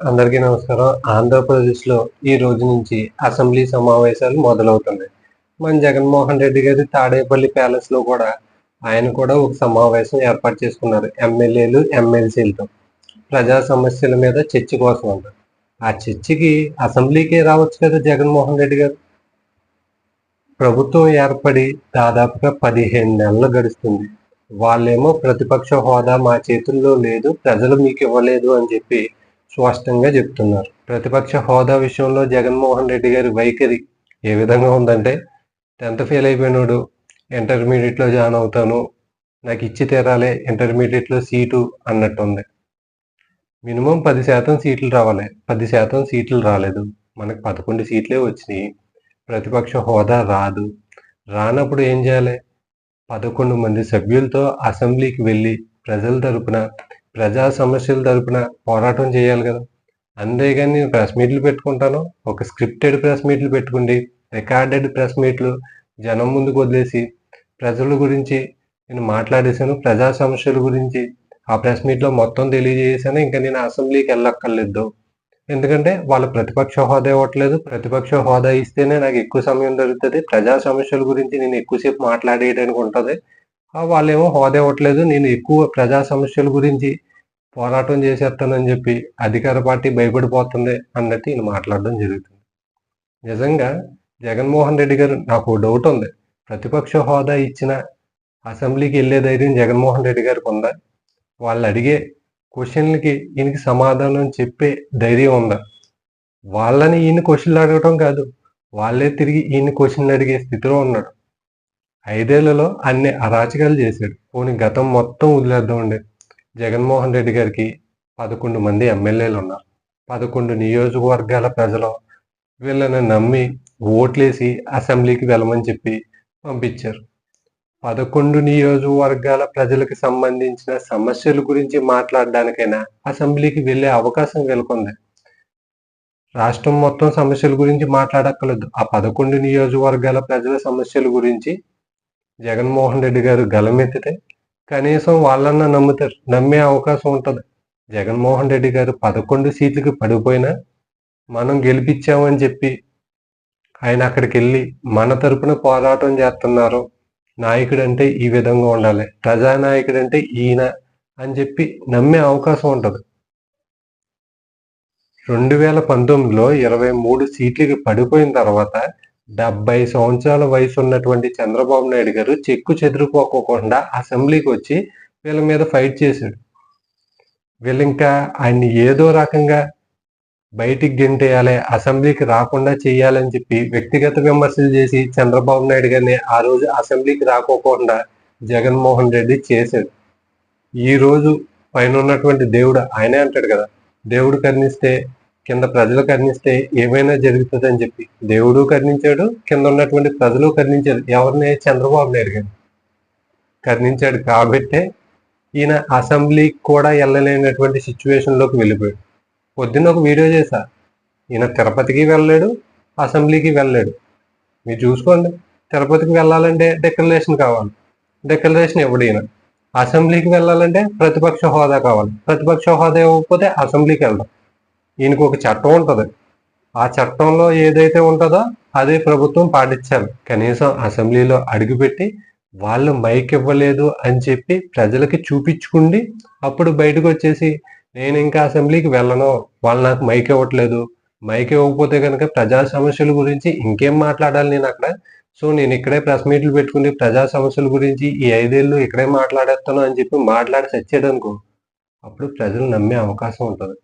అందరికీ నమస్కారం. ఆంధ్రప్రదేశ్లో ఈ రోజు నుంచి అసెంబ్లీ సమావేశాలు మొదలవుతున్నాయి. మన జగన్మోహన్ రెడ్డి గారి తాడేపల్లి ప్యాలెస్లో కూడా ఆయన కూడా ఒక సమావేశం ఏర్పాటు చేసుకున్నారు. ఎమ్మెల్యేలు ఎమ్మెల్సీలతో. ప్రజా సమస్యల మీద చర్చ కోసం అంట. ఆ చర్చకి అసెంబ్లీకే రావచ్చు కదా జగన్మోహన్ రెడ్డి గారు? ప్రభుత్వం ఏర్పడి దాదాపుగా పదిహేను నెలలు గడుస్తుంది. వాళ్ళేమో ప్రతిపక్ష హోదా మా చేతుల్లో లేదు ప్రజలు మీకు ఇవ్వలేదు అని చెప్పి స్పష్టంగా చెప్తున్నారు. ప్రతిపక్ష హోదా విషయంలో జగన్మోహన్ రెడ్డి గారి వైఖరి ఏ విధంగా ఉందంటే టెన్త్ ఫెయిల్ అయిపోయినాడు ఇంటర్మీడియట్లో జాయిన్ అవుతాను నాకు ఇచ్చి తీరాలి ఇంటర్మీడియట్లో సీటు అన్నట్టుంది. మినిమం పది శాతం సీట్లు రావాలి. పది శాతం సీట్లు రాలేదు. మనకు పదకొండు సీట్లే వచ్చినాయి. ప్రతిపక్ష హోదా రాదు. రానప్పుడు ఏం చేయాలి? పదకొండు మంది సభ్యులతో అసెంబ్లీకి వెళ్ళి ప్రజల తరపున ప్రజా సమస్యల తరపున పోరాటం చేయాలి కదా. అంతేగాని నేను ప్రెస్ మీట్లు పెట్టుకుంటాను. ఒక స్క్రిప్టెడ్ ప్రెస్ మీట్లు పెట్టుకుండి. రికార్డెడ్ ప్రెస్ మీట్లు జనం ముందుకు వదిలేసి ప్రజల గురించి నేను మాట్లాడేశాను. ప్రజా సమస్యల గురించి ఆ ప్రెస్ మీట్లో మొత్తం తెలియజేసాను ఇంకా నేను అసెంబ్లీకి వెళ్ళక్కర్లేదు. ఎందుకంటే వాళ్ళ ప్రతిపక్ష హోదా ఇవ్వట్లేదు. ప్రతిపక్ష హోదా ఇస్తేనే నాకు ఎక్కువ సమయం దొరుకుతుంది. ప్రజా సమస్యల గురించి నేను ఎక్కువసేపు మాట్లాడేయడానికి ఉంటుంది. వాళ్ళేమో హోదా ఇవ్వట్లేదు నేను ఎక్కువ ప్రజా సమస్యల గురించి పోరాటం చేసేస్తానని చెప్పి అధికార పార్టీ భయపడిపోతుంది అన్నట్టు ఈయన మాట్లాడడం జరుగుతుంది. నిజంగా జగన్మోహన్ రెడ్డి గారు నాకు డౌట్ ఉంది. ప్రతిపక్ష హోదా ఇచ్చిన అసెంబ్లీకి వెళ్ళే ధైర్యం జగన్మోహన్ రెడ్డి గారికి ఉందా? వాళ్ళు అడిగే క్వశ్చన్లకి ఈయనకి సమాధానం చెప్పే ధైర్యం ఉందా? వాళ్ళని ఈయన క్వశ్చన్లు అడగటం కాదు వాళ్ళే తిరిగి ఈయన క్వశ్చన్లు అడిగే స్థితిలో ఉన్నాడు. ఐదేళ్ళలో అన్ని అరాచకాలు చేశాడు. పోనీ గతం మొత్తం వదిలేద్దామండి. జగన్మోహన్ రెడ్డి గారికి పదకొండు మంది ఎమ్మెల్యేలు ఉన్నారు. పదకొండు నియోజకవర్గాల ప్రజలు వీళ్ళని నమ్మి ఓట్లేసి అసెంబ్లీకి వెళ్ళమని చెప్పి పంపించారు. పదకొండు నియోజకవర్గాల ప్రజలకు సంబంధించిన సమస్యల గురించి మాట్లాడడానికైనా అసెంబ్లీకి వెళ్ళే అవకాశం వెలుకుంది రాష్ట్రం మొత్తం సమస్యల గురించి మాట్లాడక్కర్లేదు. ఆ పదకొండు నియోజకవర్గాల ప్రజల సమస్యల గురించి జగన్మోహన్ రెడ్డి గారు గలమెత్తితే కనీసం వాళ్ళన్నా నమ్ముతారు. నమ్మే అవకాశం ఉంటుంది. జగన్మోహన్ రెడ్డి గారు పదకొండు సీట్లకి పడిపోయినా మనం గెలిపించామని చెప్పి ఆయన అక్కడికి వెళ్ళి మన తరపున పోరాటం చేస్తున్నారు. నాయకుడు అంటే ఈ విధంగా ఉండాలి. ప్రజానాయకుడు అంటే ఈయన అని చెప్పి నమ్మే అవకాశం ఉంటుంది. రెండు వేల పంతొమ్మిదిలో ఇరవై మూడు సీట్లకి పడిపోయిన తర్వాత డెబ్బై సంవత్సరాల వయసు ఉన్నటువంటి చంద్రబాబు నాయుడు గారు చెక్కు చెదిరిపోకోకుండా అసెంబ్లీకి వచ్చి వీళ్ళ మీద ఫైట్ చేశాడు. వీళ్ళు ఇంకా ఆయన్ని ఏదో రకంగా బయటికి గెంటేయాలి అసెంబ్లీకి రాకుండా చేయాలని చెప్పి వ్యక్తిగత విమర్శలు చేసి చంద్రబాబు నాయుడు గారిని ఆ రోజు అసెంబ్లీకి రాకోకుండా జగన్మోహన్ రెడ్డి చేశాడు. ఈ రోజు పైన ఉన్నటువంటి దేవుడు ఆయనే అంటాడు కదా దేవుడు కర్ణిస్తే కింద ప్రజలు కర్ణిస్తే ఏమైనా జరుగుతుంది అని చెప్పి దేవుడు కర్ణించాడు. కింద ఉన్నటువంటి ప్రజలు కర్ణించాడు ఎవరిని? చంద్రబాబు నాయుడు గారు కర్ణించాడు కాబట్టే ఈయన అసెంబ్లీకి కూడా వెళ్ళలేనటువంటి సిచ్యువేషన్లోకి వెళ్ళిపోయాడు. పొద్దున్న ఒక వీడియో చేశా. ఈయన తిరుపతికి వెళ్ళలేడు అసెంబ్లీకి వెళ్ళలేడు. మీరు చూసుకోండి. తిరుపతికి వెళ్ళాలంటే డిక్లరేషన్ కావాలి. డిక్లరేషన్ ఇవ్వడు ఈయన? అసెంబ్లీకి వెళ్ళాలంటే ప్రతిపక్ష హోదా కావాలి. ప్రతిపక్ష హోదా ఇవ్వకపోతే అసెంబ్లీకి వెళ్దాం. ఈయనకు ఒక చట్టం ఉంటుంది. ఆ చట్టంలో ఏదైతే ఉంటుందో అదే ప్రభుత్వం పాటించాలి. కనీసం అసెంబ్లీలో అడుగుపెట్టి వాళ్ళు మైక్ ఇవ్వలేదు అని చెప్పి ప్రజలకి చూపించుకుండి అప్పుడు బయటకు వచ్చేసి నేను ఇంకా అసెంబ్లీకి వెళ్ళను వాళ్ళు నాకు మైక్ ఇవ్వట్లేదు. మైక్ ఇవ్వకపోతే కనుక ప్రజా సమస్యల గురించి ఇంకేం మాట్లాడాలి నేను అక్కడ? సో నేను ఇక్కడే ప్రెస్ మీట్లు పెట్టుకుని ప్రజా సమస్యల గురించి ఈ ఐదేళ్ళు ఇక్కడే మాట్లాడేస్తాను అని చెప్పి మాట్లాడి చచ్చాడు అప్పుడు ప్రజలు నమ్మే అవకాశం ఉంటుంది.